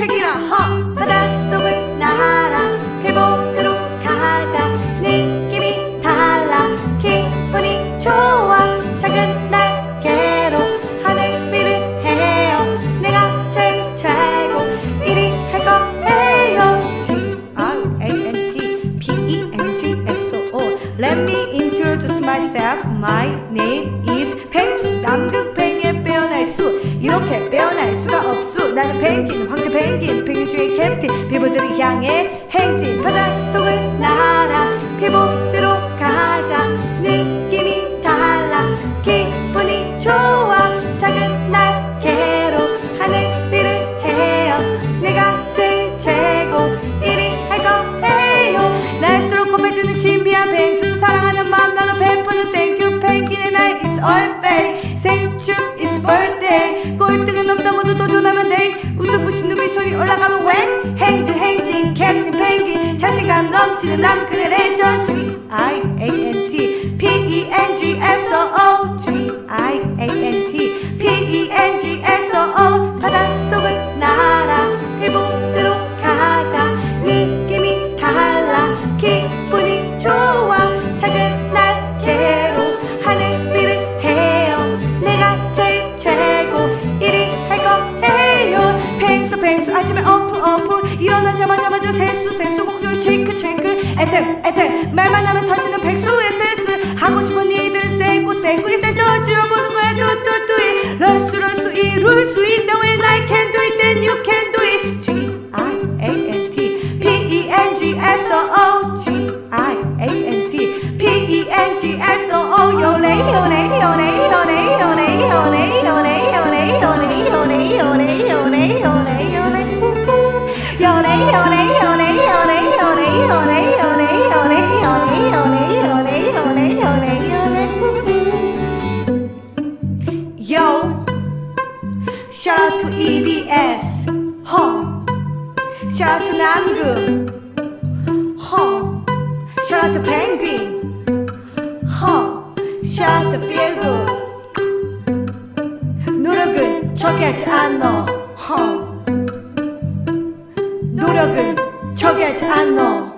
책이라. 허 바닷속을 날아 회복으로 가자. 느낌이 달라. 기분이 좋아. 작은 날개로 하늘 위를 헤어. 내가 제일 최고. 이리 할 거예요. G-R-A-N-T P-E-N-G-S-O Let me introduce myself. My name is 펭수 남극 펭에 빼어날 수. 이렇게 빼어날 수가 없수 나는 펭귄 황제 펭귄 펭귄 중에 캡틴 피부들을 향해 행진 바닷속을 날아 피부대로 가자. 느낌이 달라. 기분이 좋아. 작은 날개로 하늘 위를 헤어 내가 제일 최고. 이리 할 거예요. 날수록 꽃맺는 신비한 펭수. 사랑하는 마음 나눠 베푸는 땡큐 펭귄의 날 is all day 생축 is birthday 꼴등은 없다. 모두 도전하면 돼. 웃음부신 눈빛 소리 올라가면 왜? 행진 행진 캡틴 펭귄. 자신감 넘치는 남극의 레전드. G-I-A-N-T ਇੱਥੇ ਮੈਂ ਮੈਂ ਨਾ Shout out to EBS 허 Shout out to 남극 허 Shout out to Penguin 허 Shout out to Feel Good 노력은 저기하지 않어 허 노력은 저기하지 않어